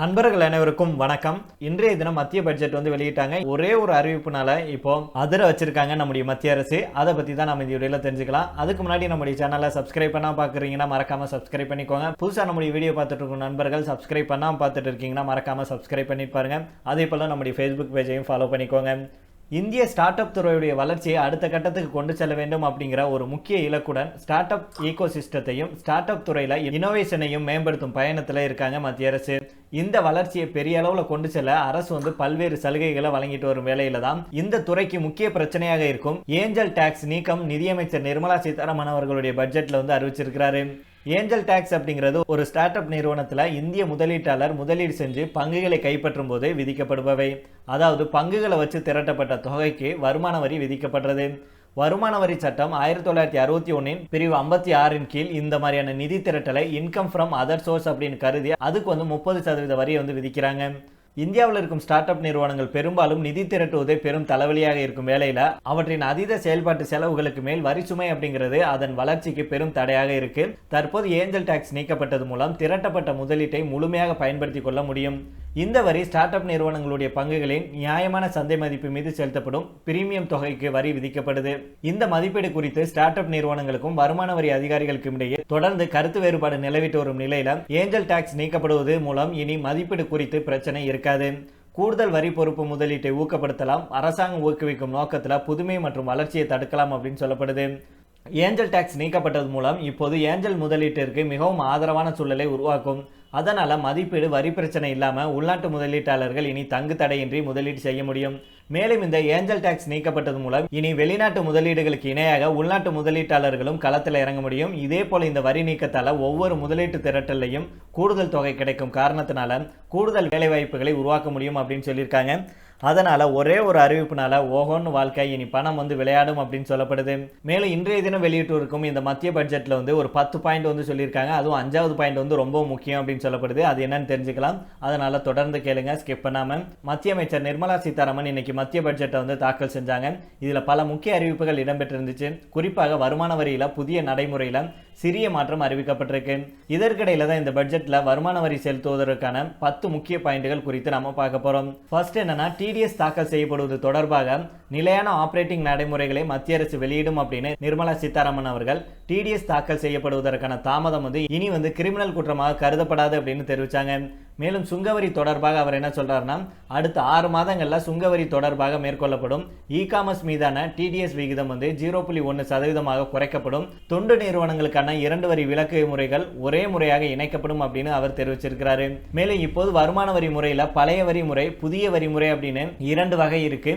நண்பர்கள் அனைவருக்கும் வணக்கம். இன்றைய தினம் மத்திய பட்ஜெட் வந்து வெளியிட்டாங்க. ஒரே ஒரு அறிவிப்புனால இப்போ அதிர வச்சிருக்காங்க நம்முடைய மத்திய அரசு. அதை பத்தி தான் நம்ம இந்த வீடியோல தெரிஞ்சுக்கலாம். அதுக்கு முன்னாடி நம்முடைய சேனலை சப்ஸ்கிரைப் பண்ணால் பாக்குறீங்கன்னா மறக்காம சப்ஸ்கிரைப் பண்ணிக்கோங்க. புதுசா நம்முடைய வீடியோ பார்த்துட்டு இருக்கும் நண்பர்கள் சப்ஸ்கிரைப் பண்ணாம பார்த்துட்டு இருக்கீங்கன்னா மறக்காம சப்ஸ்கிரைப் பண்ணி பாருங்க. அதே போல நம்முடைய ஃபேஸ்புக் பேஜையும் ஃபாலோ பண்ணிக்கோங்க. இந்திய ஸ்டார்ட் அப் துறையுடைய வளர்ச்சியை அடுத்த கட்டத்துக்கு கொண்டு செல்ல வேண்டும் அப்படிங்கிற ஒரு முக்கிய இலக்குடன் ஸ்டார்ட் அப் ஈகோ சிஸ்டத்தையும் ஸ்டார்ட் அப் துறையில இனோவேஷனையும் மேம்படுத்தும் பயணத்தில் இருக்காங்க மத்திய அரசு. இந்த வளர்ச்சியை பெரிய அளவில் கொண்டு செல்ல அரசு வந்து பல்வேறு சலுகைகளை வழங்கிட்டு வரும் வேலையில தான் இந்த துறைக்கு முக்கிய பிரச்சனையாக இருக்கும் ஏஞ்சல் டாக்ஸ் நீக்கம் நிதியமைச்சர் நிர்மலா சீதாராமன் அவர்களுடைய பட்ஜெட்ல வந்து அறிவிச்சிருக்கிறாரு. ஏஞ்சல் டாக்ஸ் அப்படிங்கிறது ஒரு ஸ்டார்ட் அப் நிறுவனத்தில் இந்திய முதலீட்டாளர் முதலீடு செஞ்சு பங்குகளை கைப்பற்றும் போது விதிக்கப்படுபவை. அதாவது பங்குகளை வச்சு திரட்டப்பட்ட தொகைக்கு வருமான வரி விதிக்கப்படுறது. வருமான வரி சட்டம் ஆயிரத்தி தொள்ளாயிரத்தி அறுபத்தி ஒன்னின் பிரிவு ஐம்பத்தி ஆறின் கீழ் இந்த மாதிரியான நிதி திரட்டலை இன்கம் ஃப்ரம் அதர் சோர்ஸ் அப்படின்னு கருதி அதுக்கு வந்து முப்பது சதவீத வரியை வந்து விதிக்கிறாங்க. இந்தியாவில் இருக்கும் ஸ்டார்ட் அப் நிறுவனங்கள் பெரும்பாலும் நிதி திரட்டுவதே பெரும் தலைவலியாக இருக்கும் வேலையில் அவற்றின் அதீத செயல்பாட்டு செலவுகளுக்கு மேல் வரி சுமை அப்படிங்கிறது அதன் வளர்ச்சிக்கு பெரும் தடையாக இருக்கு. தற்போது ஏஞ்சல் டாக்ஸ் நீக்கப்பட்டது மூலம் திரட்டப்பட்ட முதலீட்டை முழுமையாக பயன்படுத்திக் கொள்ள முடியும். இந்த வரி ஸ்டார்ட் அப் நிறுவனங்களுடைய பங்குகளின் நியாயமான சந்தை மதிப்பு மீது செலுத்தப்படும் பிரீமியம் தொகைக்கு வரி விதிக்கப்படுது. இந்த மதிப்பீடு குறித்து ஸ்டார்ட் அப் நிறுவனங்களுக்கும் வருமான வரி அதிகாரிகளுக்கும் இடையே தொடர்ந்து கருத்து வேறுபாடு நிலவிட்டு வரும் நிலையில ஏஞ்சல் டாக்ஸ் நீக்கப்படுவது மூலம் இனி மதிப்பீடு குறித்து பிரச்சனை இருக்காது. கூடுதல் வரி பொறுப்பு முதலீட்டை ஊக்கப்படுத்தலாம் அரசாங்கம் ஊக்குவிக்கும் நோக்கத்தில் புதுமை மற்றும் வளர்ச்சியை தடுக்கலாம் அப்படின்னு சொல்லப்படுது. ஏஞ்சல் டாக்ஸ் நீக்கப்பட்டது மூலம் இப்போது ஏஞ்சல் முதலீட்டிற்கு மிகவும் ஆதரவான சூழலை உருவாக்கும். அதனால் மதிப்பீடு வரி பிரச்சனை இல்லாமல் உள்நாட்டு முதலீட்டாளர்கள் இனி தங்கு தடையின்றி முதலீடு செய்ய முடியும். மேலும் இந்த ஏஞ்சல் டாக்ஸ் நீக்கப்பட்டது மூலம் இனி வெளிநாட்டு முதலீடுகளுக்கு இணையாக உள்நாட்டு முதலீட்டாளர்களும் களத்தில் இறங்க முடியும். இதே போல இந்த வரி நீக்கத்தால் ஒவ்வொரு முதலீட்டு திரட்டலையும் கூடுதல் தொகை கிடைக்கும் காரணத்தினால கூடுதல் வேலைவாய்ப்புகளை உருவாக்க முடியும் அப்படின்னு சொல்லியிருக்காங்க. அதனால் ஒரே ஒரு அறிவிப்புனால ஓஹோன்னு வாழ்க்கை இனி பணம் வந்து விளையாடும் அப்படின்னு சொல்லப்படுது. மேலும் இன்றைய தினம் வெளியிட்டு இருக்கும் இந்த மத்திய பட்ஜெட்டில் வந்து ஒரு பத்து பாயிண்ட் வந்து சொல்லியிருக்காங்க. அதுவும் அஞ்சாவது பாயிண்ட் வந்து ரொம்ப முக்கியம் அப்படின்னு சொல்லப்படுது. அது என்னன்னு தெரிஞ்சுக்கலாம். அதனால் தொடர்ந்து கேளுங்க ஸ்கிப் பண்ணாமல் மத்திய அமைச்சர் நிர்மலா சீதாராமன் இன்னைக்கு மத்திய பட்ஜெட்டை வந்து தாக்கல் செஞ்சாங்க. இதில் பல முக்கிய அறிவிப்புகள் இடம்பெற்றிருந்துச்சு. குறிப்பாக வருமான வரியில் புதிய நடைமுறையில சிறிய மாற்றம் அறிவிக்கப்பட்டிருக்கு. இதற்கிடையில் தான் இந்த பட்ஜெட்டில் வருமான வரி செலுத்துவதற்கான பத்து முக்கிய பாயிண்ட்டுகள் குறித்து நம்ம பார்க்க போகிறோம் ஃபர்ஸ்ட் என்னன்னா டி டிடிஎஸ் தாக்கல் செய்யப்படுவது தொடர்பாக நிலையான ஆப்ரேட்டிங் நடைமுறைகளை மத்திய அரசு வெளியிடும் அப்படின்னு நிர்மலா சீதாராமன் அவர்கள் டிடிஎஸ் தாக்கல் செய்யப்படுவதற்கான தாமதம் வந்து இனி வந்து கிரிமினல் குற்றமாக கருதப்படாது அப்படின்னு தெரிவித்தாங்க மேலும் சுங்கவரி தொடர்பாக அவர் என்ன சொல்கிறாருன்னா அடுத்த ஆறு மாதங்களில் சுங்கவரி தொடர்பாக மேற்கொள்ளப்படும் இ காமர்ஸ் மீதான டிடிஎஸ் விகிதம் வந்து ஜீரோ புள்ளி ஒன்று சதவீதமாக குறைக்கப்படும். தொண்டு நிறுவனங்களுக்கான இரண்டு வரி விலக்கு முறைகள் ஒரே முறையாக இணைக்கப்படும் அப்படின்னு அவர் தெரிவிச்சிருக்கிறாரு. மேலும் இப்போது வருமான வரி முறையில் பழைய வரி முறை புதிய வரி முறை அப்படின்னு இரண்டு வகை இருக்கு.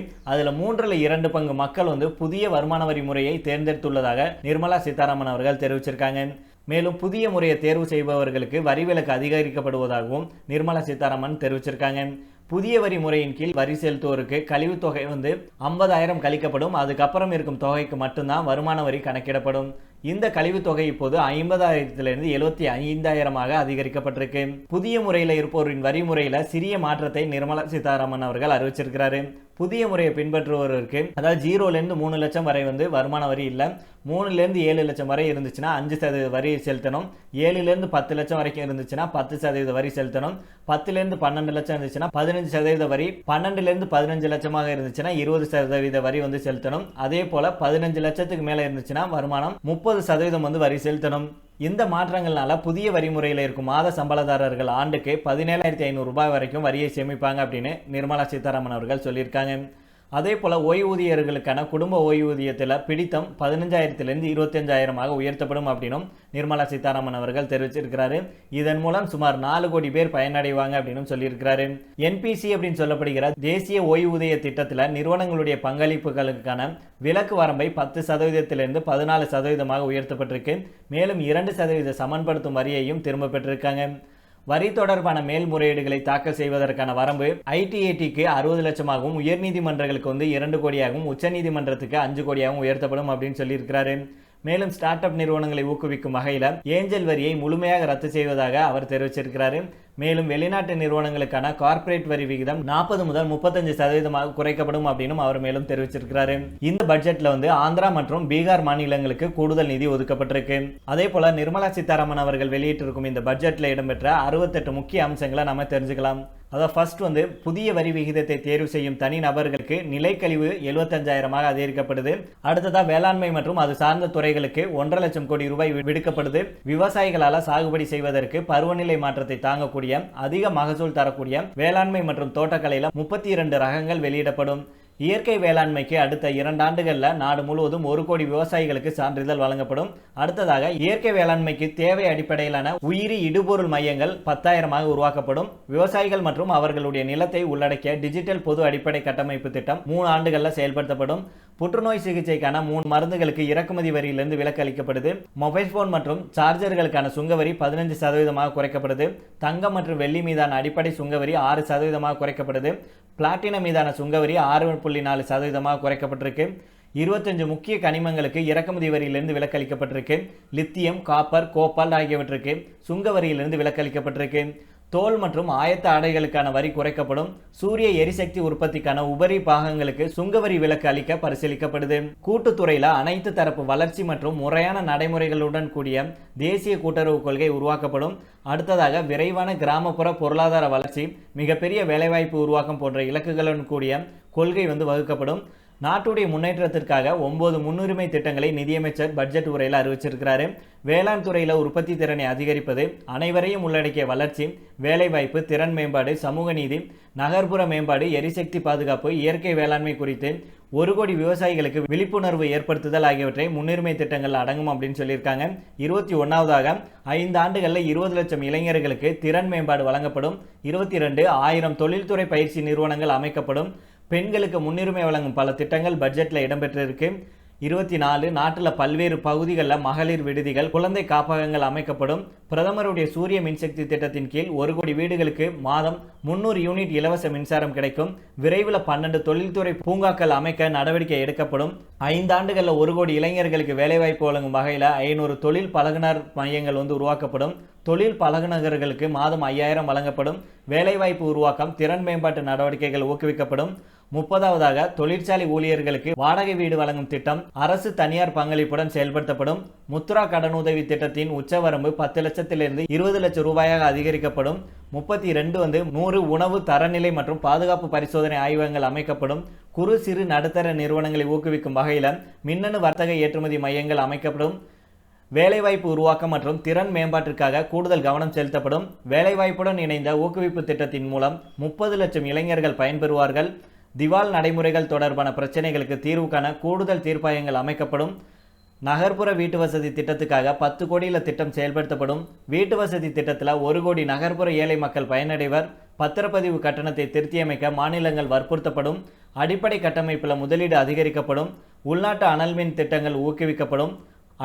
மூன்று மூன்றில் இரண்டு பங்கு மக்கள் வந்து புதிய வருமான வரி முறையை தேர்ந்தெடுத்துள்ளதாக நிர்மலா சீதாராமன் அவர்கள் தெரிவிச்சிருக்காங்க. மேலும் புதிய முறையை தேர்வு செய்பவர்களுக்கு வரி விலக்கு அதிகரிக்கப்படுவதாகவும் நிர்மலா சீதாராமன் தெரிவிச்சிருக்காங்க. புதிய வரி முறையின் கீழ் வரி செலுத்துவோருக்கு கழிவுத் தொகை வந்து ஐம்பதாயிரம் கழிக்கப்படும். அதுக்கப்புறம் இருக்கும் தொகைக்கு மட்டும்தான் வருமான வரி கணக்கிடப்படும். இந்த கழிவுத் தொகை இப்போது ஐம்பதாயிரத்திலிருந்து எழுபத்தி ஐந்தாயிரமாக அதிகரிக்கப்பட்டிருக்கு. புதிய முறையில் இருப்போரின் வரி முறையில் சிறிய மாற்றத்தை நிர்மலா சீதாராமன் அவர்கள் அறிவிச்சிருக்கிறாரு. புதிய முறையை பின்பற்றுபவருக்கு அதாவது ஜீரோலேருந்து மூணு லட்சம் வரை வந்து வருமான வரி இல்லை. மூணுலேருந்து ஏழு லட்சம் வரை இருந்துச்சுன்னா அஞ்சு சதவீத வரி செலுத்தணும். ஏழுலேருந்து பத்து லட்சம் வரைக்கும் இருந்துச்சுன்னா பத்து சதவீத வரி செலுத்தணும். பத்துலேருந்து பன்னெண்டு லட்சம் இருந்துச்சுன்னா பதினஞ்சு சதவீத வரி. பன்னெண்டுலேருந்து பதினஞ்சு லட்சமாக இருந்துச்சுன்னா இருபது சதவீத வரி வந்து செலுத்தணும். அதே போல பதினஞ்சு லட்சத்துக்கு மேலே இருந்துச்சுன்னா வருமானம். முப்பது சதவீதம் வந்து வரி செலுத்தணும். இந்த மாற்றங்கள்னால புதிய வரிமுறையில் இருக்கும் மாத சம்பளதாரர்கள் ஆண்டுக்கு பதினேழாயிரத்தி ஐநூறு ரூபாய் வரைக்கும் வரியை சேமிப்பாங்க அப்படின்னு நிர்மலா சீதாராமன் அவர்கள் சொல்லியிருக்காங்க. அதே போல் ஓய்வூதியர்களுக்கான குடும்ப ஓய்வூதியத்தில் பிடித்தம் பதினஞ்சாயிரத்திலிருந்து இருபத்தஞ்சாயிரமாக உயர்த்தப்படும் அப்படின்னும் நிர்மலா சீதாராமன் அவர்கள் தெரிவிச்சிருக்கிறாரு. இதன் மூலம் சுமார் நாலு கோடி பேர் பயனடைவாங்க அப்படின்னு சொல்லியிருக்கிறாரு. என்பிசி அப்படின்னு சொல்லப்படுகிற தேசிய ஓய்வூதிய திட்டத்தில் நிறுவனங்களுடைய பங்களிப்புகளுக்கான விலக்கு வரம்பை பத்து சதவீதத்திலிருந்து பதினாலு சதவீதமாக உயர்த்தப்பட்டிருக்கு. மேலும் இரண்டு சதவீத சமன்படுத்தும் வரியையும் திரும்ப பெற்றிருக்காங்க. வரி தொடர்பான மேல்முறையீடுகளை தாக்கல் செய்வதற்கான வரம்பு ஐடிஐடிக்கு அறுபது லட்சமாகவும் உயர்நீதிமன்றங்களுக்கு வந்து இரண்டு கோடியாகவும் உச்சநீதிமன்றத்துக்கு அஞ்சு கோடியாகவும் உயர்த்தப்படும் அப்படின்னு சொல்லியிருக்கிறாரு. மேலும் ஸ்டார்ட் அப் நிறுவனங்களை ஊக்குவிக்கும் வகையில் ஏஞ்சல் வரியை முழுமையாக ரத்து செய்வதாக அவர் தெரிவிச்சிருக்கிறாரு. மேலும் வெளிநாட்டு நிறுவனங்களுக்கான கார்ப்பரேட் வரி விகிதம் நாற்பது முதல் முப்பத்தஞ்சு சதவீதமாக குறைக்கப்படும் அப்படின்னு அவர் மேலும் தெரிவிச்சிருக்கிறாரு. இந்த பட்ஜெட்ல வந்து ஆந்திரா மற்றும் பீகார் மாநிலங்களுக்கு கூடுதல் நிதி ஒதுக்கப்பட்டிருக்கு. அதே போல நிர்மலா சீதாராமன் அவர்கள் வெளியிட்டிருக்கும் இந்த பட்ஜெட்ல இடம்பெற்ற அறுபத்தெட்டு முக்கிய அம்சங்களை நம்ம தெரிஞ்சுக்கலாம். அதாவது ஃபர்ஸ்ட் வந்து புதிய வரி விகிதத்தை தேர்வு செய்யும் தனி நபர்களுக்கு நிலைக்கழிவு எழுபத்தஞ்சாயிரமாக அதிகரிக்கப்படுது. அடுத்ததாக வேளாண்மை மற்றும் அது சார்ந்த துறைகளுக்கு ஒன்றரை லட்சம் கோடி ரூபாய் விடுக்கப்படுது. விவசாயிகளால் சாகுபடி செய்வதற்கு பருவநிலை மாற்றத்தை தாங்கக்கூடிய அதிக மகசூல் தரக்கூடிய வேளாண்மை மற்றும் தோட்டக்கலையில் முப்பத்தி இரண்டு ரகங்கள் வெளியிடப்படும். இயற்கை வேளாண்மைக்கு அடுத்த இரண்டு ஆண்டுகளில் நாடு முழுவதும் ஒரு கோடி விவசாயிகளுக்கு சான்றிதழ் வழங்கப்படும். அடுத்ததாக இயற்கை வேளாண்மைக்கு தேவை அடிப்படையிலான உயிரி இடுபொருள் மையங்கள் பத்தாயிரமாக உருவாக்கப்படும். விவசாயிகள் மற்றும் அவர்களுடைய நிலத்தை உள்ளடக்கிய டிஜிட்டல் பொது அடிப்படை கட்டமைப்பு திட்டம் மூணு ஆண்டுகளில் செயல்படுத்தப்படும். புற்றுநோய் சிகிச்சைக்கான மூணு மருந்துகளுக்கு இறக்குமதி வரியிலிருந்து விலக்கு அளிக்கப்படுது மொபைல் போன் மற்றும் சார்ஜர்களுக்கான சுங்கவரி பதினஞ்சு சதவீதமாக குறைக்கப்படுது. தங்கம் மற்றும் வெள்ளி மீதான அடிப்படை சுங்கவரி ஆறு சதவீதமாக குறைக்கப்படுது. பிளாட்டினம் மீதான சுங்கவரி ஆறு புள்ளி நாலு சதவீதமாக குறைக்கப்பட்டிருக்கு. இருபத்தஞ்சு முக்கிய கனிமங்களுக்கு இறக்குமதி வரியிலிருந்து விலக்களிக்கப்பட்டிருக்கு. லித்தியம் காப்பர் கோபால் ஆகியவற்றுக்கு சுங்க வரியிலிருந்து விலக்களிக்கப்பட்டிருக்கு. தோல் மற்றும் ஆயத்த ஆடைகளுக்கான வரி குறைக்கப்படும். சூரிய எரிசக்தி உற்பத்திக்கான உபரி பாகங்களுக்கு சுங்கவரி விலக்கு அளிக்க பரிசீலிக்கப்படுது. கூட்டுத்துறையில் அனைத்து தரப்பு வளர்ச்சி மற்றும் முறையான நடைமுறைகளுடன் கூடிய தேசிய கூட்டுறவு கொள்கை உருவாக்கப்படும். அடுத்ததாக விரைவான கிராமப்புற பொருளாதார வளர்ச்சி மிகப்பெரிய வேலைவாய்ப்பு உருவாக்கம் போன்ற இலக்குகளுடன் கூடிய கொள்கை வந்து வகுக்கப்படும். நாட்டுடைய முன்னேற்றத்திற்காக ஒன்பது முன்னுரிமை திட்டங்களை நிதியமைச்சர் பட்ஜெட் உரையில் அறிவிச்சிருக்கிறாரு. வேளாண் துறையில் உற்பத்தி திறனை அதிகரிப்பது அனைவரையும் உள்ளடக்கிய வளர்ச்சி வேலைவாய்ப்பு திறன் மேம்பாடு சமூக நீதி நகர்ப்புற மேம்பாடு எரிசக்தி பாதுகாப்பு இயற்கை வேளாண்மை குறித்து ஒரு கோடி விவசாயிகளுக்கு விழிப்புணர்வு ஏற்படுத்துதல் ஆகியவற்றை முன்னுரிமை திட்டங்கள் அடங்கும் அப்படின்னு சொல்லியிருக்காங்க. இருபத்தி ஒன்றாவதாக ஐந்து ஆண்டுகளில் இருபது லட்சம் இளைஞர்களுக்கு திறன் மேம்பாடு வழங்கப்படும். இருபத்தி ரெண்டு ஆயிரம் தொழில்துறை பயிற்சி நிறுவனங்கள் அமைக்கப்படும். பெண்களுக்கு முன்னுரிமை வழங்கும் பல திட்டங்கள் பட்ஜெட்டில் இடம்பெற்றிருக்கு. இருபத்தி நாலு நாட்டில் பல்வேறு பகுதிகளில் மகளிர் விடுதிகள் குழந்தை காப்பகங்கள் அமைக்கப்படும். பிரதமருடைய சூரிய மின்சக்தி திட்டத்தின் கீழ் ஒரு கோடி வீடுகளுக்கு மாதம் முந்நூறு யூனிட் இலவச மின்சாரம் கிடைக்கும். விரைவில் பன்னெண்டு தொழில்துறை பூங்காக்கள் அமைக்க நடவடிக்கை எடுக்கப்படும். ஐந்தாண்டுகளில் ஒரு கோடி இளைஞர்களுக்கு வேலைவாய்ப்பு வழங்கும் வகையில் ஐநூறு தொழில் பழகுனர் மையங்கள் வந்து உருவாக்கப்படும். தொழில் பழகுனர்களுக்கு மாதம் ஐயாயிரம் வழங்கப்படும். வேலைவாய்ப்பு உருவாக்கம் திறன் மேம்பாட்டு நடவடிக்கைகள் ஊக்குவிக்கப்படும். முப்பதாவதாக தொழிற்சாலை ஊழியர்களுக்கு வாடகை வீடு வழங்கும் திட்டம் அரசு தனியார் பங்களிப்புடன் செயல்படுத்தப்படும். முத்ரா கடனுதவி திட்டத்தின் உச்சவரம்பு பத்து லட்சத்திலிருந்து இருபது லட்சம் ரூபாயாக அதிகரிக்கப்படும். முப்பத்தி ரெண்டு வந்து நூறு உணவு தரநிலை மற்றும் பாதுகாப்பு பரிசோதனை ஆய்வகங்கள் அமைக்கப்படும். குறு சிறு நடுத்தர நிறுவனங்களை ஊக்குவிக்கும் வகையில் மின்னணு வர்த்தக ஏற்றுமதி மையங்கள் அமைக்கப்படும். வேலைவாய்ப்பு உருவாக்கம் மற்றும் திறன் மேம்பாட்டிற்காக கூடுதல் கவனம் செலுத்தப்படும். வேலைவாய்ப்புடன் இணைந்த ஊக்குவிப்பு திட்டத்தின் மூலம் முப்பது லட்சம் இளைஞர்கள் பயன்பெறுவார்கள். திவால் நடைமுறைகள் தொடர்பான பிரச்சனைகளுக்கு தீர்வு காண கூடுதல் தீர்ப்பாயங்கள் அமைக்கப்படும். நகர்ப்புற வீட்டு வசதி திட்டத்துக்காக பத்து கோடியில் திட்டம் செயல்படுத்தப்படும். வீட்டு வசதி திட்டத்தில் ஒரு கோடி நகர்ப்புற ஏழை மக்கள் பயனடைவர். பத்திரப்பதிவு கட்டணத்தை திருத்தியமைக்க மாநிலங்கள் வற்புறுத்தப்படும். அடிப்படை கட்டமைப்பில் முதலீடு அதிகரிக்கப்படும். உள்நாட்டு அனல் மின் திட்டங்கள் ஊக்குவிக்கப்படும்.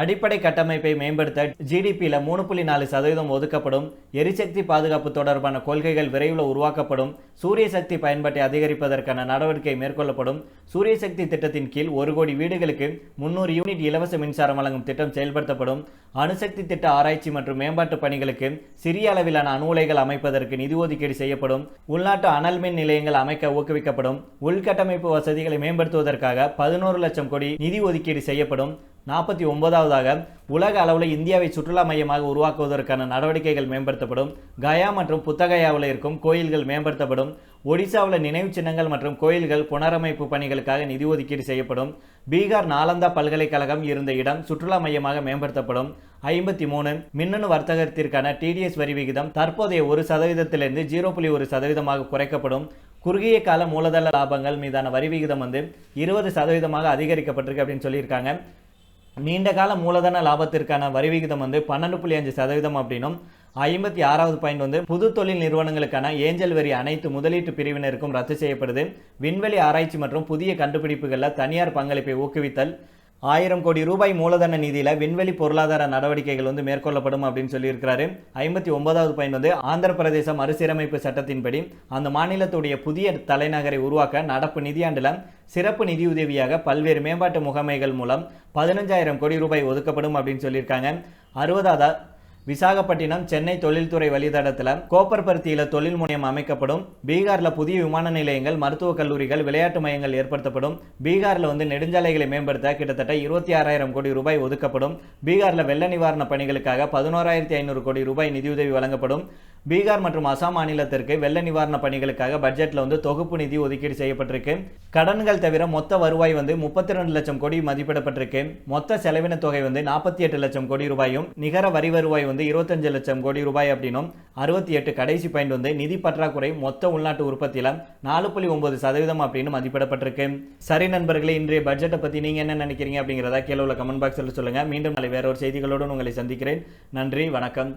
அடிப்படை கட்டமைப்பை மேம்படுத்த ஜிடிபியில் மூணு புள்ளி நாலு சதவீதம் ஒதுக்கப்படும். எரிசக்தி பாதுகாப்பு தொடர்பான கொள்கைகள் விரைவில் உருவாக்கப்படும். சூரிய சக்தி பயன்பாட்டை அதிகரிப்பதற்கான நடவடிக்கை மேற்கொள்ளப்படும். சூரிய சக்தி திட்டத்தின் கீழ் ஒரு கோடி வீடுகளுக்கு முன்னூறு யூனிட் இலவச மின்சாரம் வழங்கும் திட்டம் செயல்படுத்தப்படும். அணுசக்தி திட்ட ஆராய்ச்சி மற்றும் மேம்பாட்டு பணிகளுக்கு சிறிய அளவிலான அணு உலைகள் அமைப்பதற்கு நிதி ஒதுக்கீடு செய்யப்படும். உள்நாட்டு அனல் மின் நிலையங்கள் அமைக்க ஊக்குவிக்கப்படும். உள்கட்டமைப்பு வசதிகளை மேம்படுத்துவதற்காக பதினோரு லட்சம் கோடி நிதி ஒதுக்கீடு செய்யப்படும். நாற்பத்தி ஒன்பதாவதாக உலக அளவில் இந்தியாவை சுற்றுலா மையமாக உருவாக்குவதற்கான நடவடிக்கைகள் மேம்படுத்தப்படும். கயா மற்றும் புத்தகயாவில் இருக்கும் கோயில்கள் மேம்படுத்தப்படும். ஒடிசாவில் நினைவு சின்னங்கள் மற்றும் கோயில்கள் புனரமைப்பு பணிகளுக்காக நிதி ஒதுக்கீடு செய்யப்படும். பீகார் நாலந்தா பல்கலைக்கழகம் இருந்த இடம் சுற்றுலா மையமாக மேம்படுத்தப்படும். ஐம்பத்தி மூணு மின்னணு வர்த்தகத்திற்கான டிடிஎஸ் வரி விகிதம் தற்போதைய ஒரு சதவீதத்திலிருந்து ஜீரோ புள்ளி ஒரு சதவீதமாக குறைக்கப்படும். குறுகிய கால மூலதன லாபங்கள் மீதான வரி விகிதம் வந்து இருபது சதவீதமாக அதிகரிக்கப்பட்டிருக்கு அப்படின்னு சொல்லியிருக்காங்க. நீண்ட கால மூலதன லாபத்திற்கான வரி விகிதம் வந்து பன்னெண்டு புள்ளி அஞ்சு சதவீதம் அப்படின்னும் ஐம்பத்தி ஆறாவது பாயிண்ட் வந்து புது தொழில் நிறுவனங்களுக்கான ஏஞ்சல் வரி அனைத்து முதலீட்டு பிரிவினருக்கும் ரத்து செய்யப்படுது. விண்வெளி ஆராய்ச்சி மற்றும் புதிய கண்டுபிடிப்புகளில் தனியார் பங்களிப்பை ஊக்குவித்தல் ஆயிரம் கோடி ரூபாய் மூலதன நிதியில் விண்வெளி பொருளாதார நடவடிக்கைகள் வந்து மேற்கொள்ளப்படும் அப்படின்னு சொல்லியிருக்கிறாரு. ஐம்பத்தி ஒன்பதாவது பயன் வந்து ஆந்திர பிரதேச மறுசீரமைப்பு சட்டத்தின்படி அந்த மாநிலத்துடைய புதிய தலைநகரை உருவாக்க நடப்பு நிதியாண்டில் சிறப்பு நிதியுதவியாக பல்வேறு மேம்பாட்டு முகமைகள் மூலம் பதினஞ்சாயிரம் கோடி ரூபாய் ஒதுக்கப்படும் அப்படின்னு சொல்லியிருக்காங்க. அறுபதாவது விசாகப்பட்டினம் சென்னை தொழில்துறை வழித்தடத்தில் கோப்பர் பருத்தியில தொழில் முனையம் அமைக்கப்படும். பீகாரில் புதிய விமான நிலையங்கள் மருத்துவக் கல்லூரிகள் விளையாட்டு மையங்கள் ஏற்படுத்தப்படும். பீகாரில் வந்து நெடுஞ்சாலைகளை மேம்படுத்த கிட்டத்தட்ட இருபத்தி ஆறாயிரம் கோடி ரூபாய் ஒதுக்கப்படும். பீகாரில் வெள்ள நிவாரண பணிகளுக்காக பதினோராயிரத்தி ஐநூறு கோடி ரூபாய் நிதியுதவி வழங்கப்படும். பீகார் மற்றும் அசாம் மாநிலத்திற்கு வெள்ள நிவாரண பணிகளுக்காக பட்ஜெட்டில் வந்து தொகுப்பு நிதி ஒதுக்கீடு செய்யப்பட்டிருக்கு. கடன்கள் தவிர மொத்த வருவாய் வந்து முப்பத்தி ரெண்டு லட்சம் கோடி மதிப்பிடப்பட்டிருக்கு. மொத்த செலவின தொகை வந்து நாற்பத்தி எட்டு லட்சம் கோடி ரூபாயும் நிகர வரி வருவாய் வந்து இருபத்தஞ்சு லட்சம் கோடி ரூபாய் அப்படின்னும் அறுபத்தி எட்டு கடைசி பாயிண்ட் வந்து நிதி பற்றாக்குறை மொத்த உள்நாட்டு உற்பத்தியில் நாலு புள்ளி ஒன்பது சதவீதம் அப்படின்னு மதிப்பிடப்பட்டிருக்கு. சரி நண்பர்களே இன்றைய பட்ஜெட்டை பற்றி நீங்கள் என்ன நினைக்கிறீங்க அப்படிங்கிறத கீழே உள்ள கமெண்ட் பாக்ஸில் சொல்லுங்கள் மீண்டும் நாளை வேற ஒரு உங்களை சந்திக்கிறேன். நன்றி வணக்கம்.